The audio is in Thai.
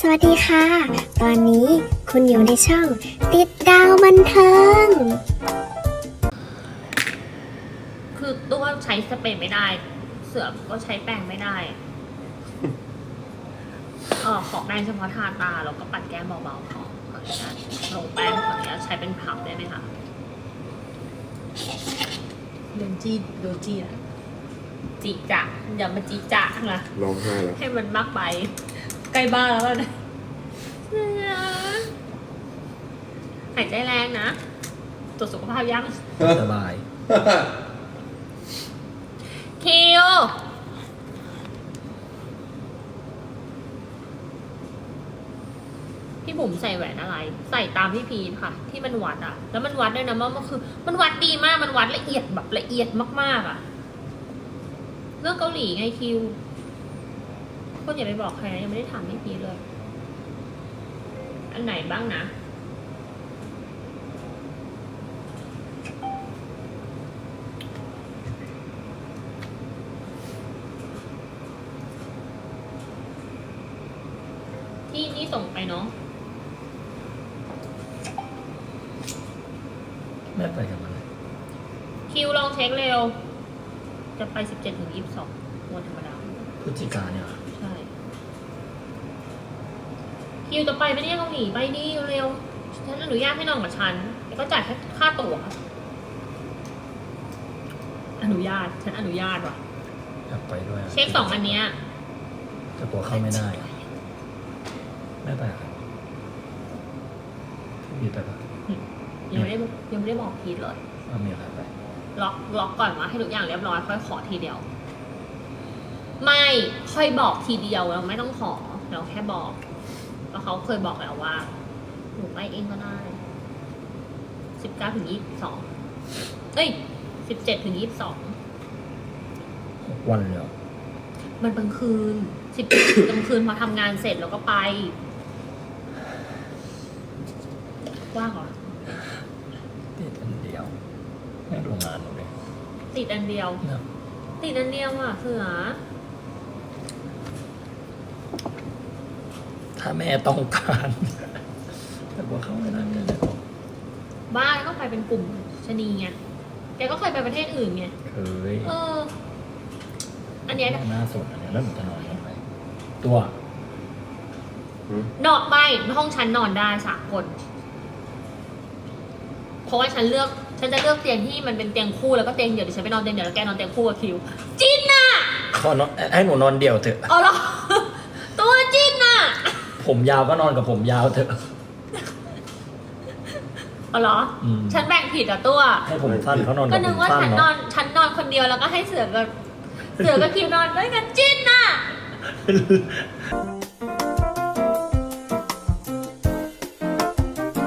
สวัสดีค่ะ ตอนนี้คุณอยู่ในช่อง ติดดาวบันเทิง คือตัวใช้สเปรย์ไม่ได้ เสือก็ใช้แป้งไม่ได้ เออขอแป้งเฉพาะทาตาแล้วก็ปัดแก้มเบาๆขอขออนุญาตลงแป้งขออนุญาตใช้เป็นพับได้ไหมคะโดนจี้โดนจี้อะจิจะอย่ามาจิจะนะร้องไห้แล้วให้มันมากไป ใกล้บ้านแล้วนะหายใจแรงนะตรวจสุขภาพยังสบาย คิวพี่บุ๋มใส่แหวนอะไร ใส่ตามพี่พีทค่ะ ที่มันวัดอะแล้วมันวัดด้วยนะว่ามันคือ มันวัดดีมากมันวัดละเอียดแบบละเอียดมากๆอะเรื่องเกาหลีไงคิว คนอย่าไปบอกใครนะยังไม่ได้ถามพี่พีทเลย อันไหนบ้างนะ ที่นี่ส่งไปเนาะแม่ไปกับมันคิวลองเช็คเร็ว จะไปสิบเจ็ดถึงยี่สิบสองวันธรรมดา พฤศจิกาเนี่ยเหรอ ใช่ คิวจะไปไหมเนี่ยเกาหลีไปดิเร็วฉันอนุญาตให้น้องกับฉันแล้วก็จ่ายแค่ค่าตั๋วอนุญาตฉันอนุญาตว่ะอยากไปด้วยะเช็คสองอันเนี้ยแต่กลัวเข้าไม่ได้แม่ไปกับใครพี่บีไปปะยังไม่ได้ยังไม่ได้บอกพีทเลยว่ามีใครไปล็อกล็อกก่อนว่าให้ทุกอย่างเรียบร้อยค่อยขอทีเดียว ไม่ค่อยบอกทีเดียวเราไม่ต้องขอเราแค่บอกเพ ราะเขาเคยบอกแล้วว่า หนูไปเองก็ได้สิบเก้าถึงยี่สิบสองเอ้ยสิบเจ็ดถึงยี่สิบสองหกวันเลยเหรอมันกลางคืนสิบกลางคืนพอทำงานเสร็จแล้วก็ไป ว่างเหรอ ติดอันเดียวแม่โรงงานหนูเลยติดอันเดียวเนอะติดอันเดียวอะเสือ ถ้าแม่ต้องการ แต่กลัวเข้าไม่ได้ไม่ได้หรอกบ้านก็ไปเป็นกลุ่มชะนีไงแกก็เคยไปประเทศอื่นไงเคยเออ อันเนี้ยหน้าสดอันเนี้ยแล้วหนูจะนอนยังไงตัวนอนไม่ห้องฉันนอนได้สามคน เพราะว่าฉันเลือก ฉันจะเลือกเตียงที่มันเป็นเตียงคู่แล้วก็เตียงเดี่ยวเดี๋ยวฉันไปนอนเตียงเดี่ยวแล้วแกนอนเตียงคู่กับคิวจินน่ะขอนอนให้หนูนอนเดี่ยวเถอะ เอาเหรอตัวจินน่ะ ผมยาวก็นอนกับผมยาวเถอะเอาเหรอ อืมฉันแบ่งผิดอะตัว ให้ผมสั้นเขานอนก็กับนึผกมว่าสั้นฉันนอเนาะนฉันนอนคนเดียวแล้วก็ให้เสือกับเสือกับคิวนอนด้วยกันจินน่ะ